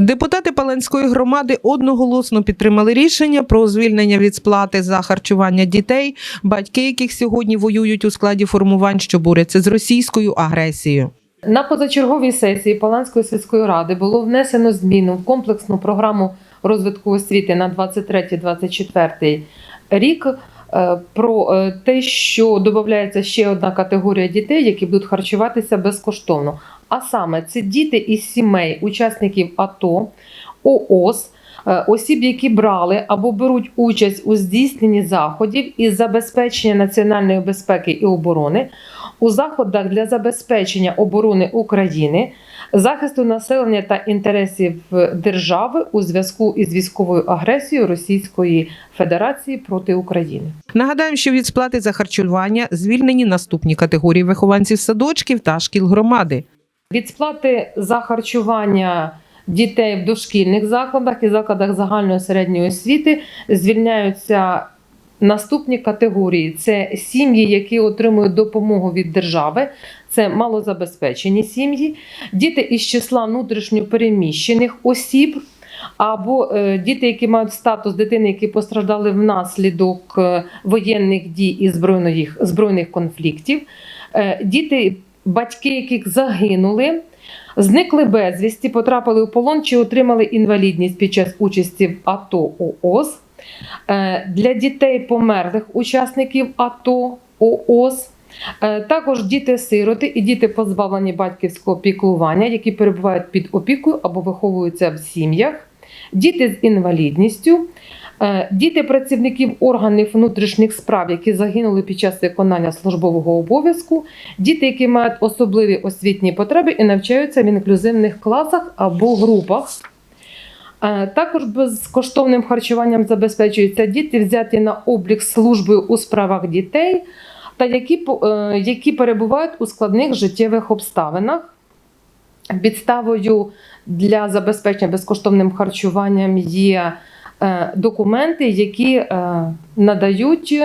Депутати Паленської громади одноголосно підтримали рішення про звільнення від сплати за харчування дітей, батьки яких сьогодні воюють у складі формувань, що борються з російською агресією. На позачерговій сесії Паланської сільської ради було внесено зміну в комплексну програму розвитку освіти на 23-24 рік про е, те, що додається ще одна категорія дітей, які будуть харчуватися безкоштовно. А саме це діти із сімей, учасників АТО, ООС, е, осіб, які брали або беруть участь у здійсненні заходів із забезпечення національної безпеки і оборони у заходах для забезпечення оборони України, захисту населення та інтересів держави у зв'язку із військовою агресією Російської Федерації проти України. Нагадаємо, що від сплати за харчування звільнені наступні категорії вихованців садочків та шкіл громади. Від сплати за харчування дітей в дошкільних закладах і закладах загальної середньої освіти звільняються наступні категорії: це сім'ї, які отримують допомогу від держави, це малозабезпечені сім'ї, діти із числа внутрішньопереміщених осіб. Або е, діти, які мають статус дитини, які постраждали внаслідок е, воєнних дій і збройних, збройних конфліктів, е, діти, батьки, яких загинули, зникли безвісті, потрапили у полон чи отримали інвалідність під час участі в АТО ООС. Е, Для дітей померлих учасників АТО ООС. Е, Також діти-сироти і діти, позбавлені батьківського піклування, які перебувають під опікою або виховуються в сім'ях, діти з інвалідністю, е, діти працівників органів внутрішніх справ, які загинули під час виконання службового обов'язку, діти, які мають особливі освітні потреби і навчаються в інклюзивних класах або групах. Е, Також безкоштовним харчуванням забезпечуються діти, взяті на облік службою у справах дітей, та які, е, які перебувають у складних життєвих обставинах. Підставою для забезпечення безкоштовним харчуванням є е, документи, які надають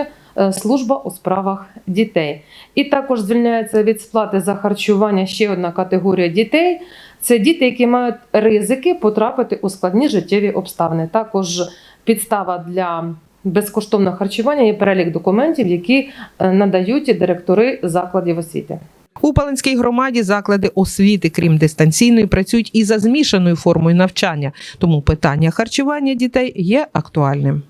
служба у справах дітей. І також звільняється від сплати за харчування ще одна категорія дітей. Це діти, які мають ризики потрапити у складні життєві обставини. Також підстава для безкоштовного харчування є перелік документів, які е, надають директори закладів освіти. У Паленській громаді заклади освіти, крім дистанційної, працюють і за змішаною формою навчання, тому питання харчування дітей є актуальним.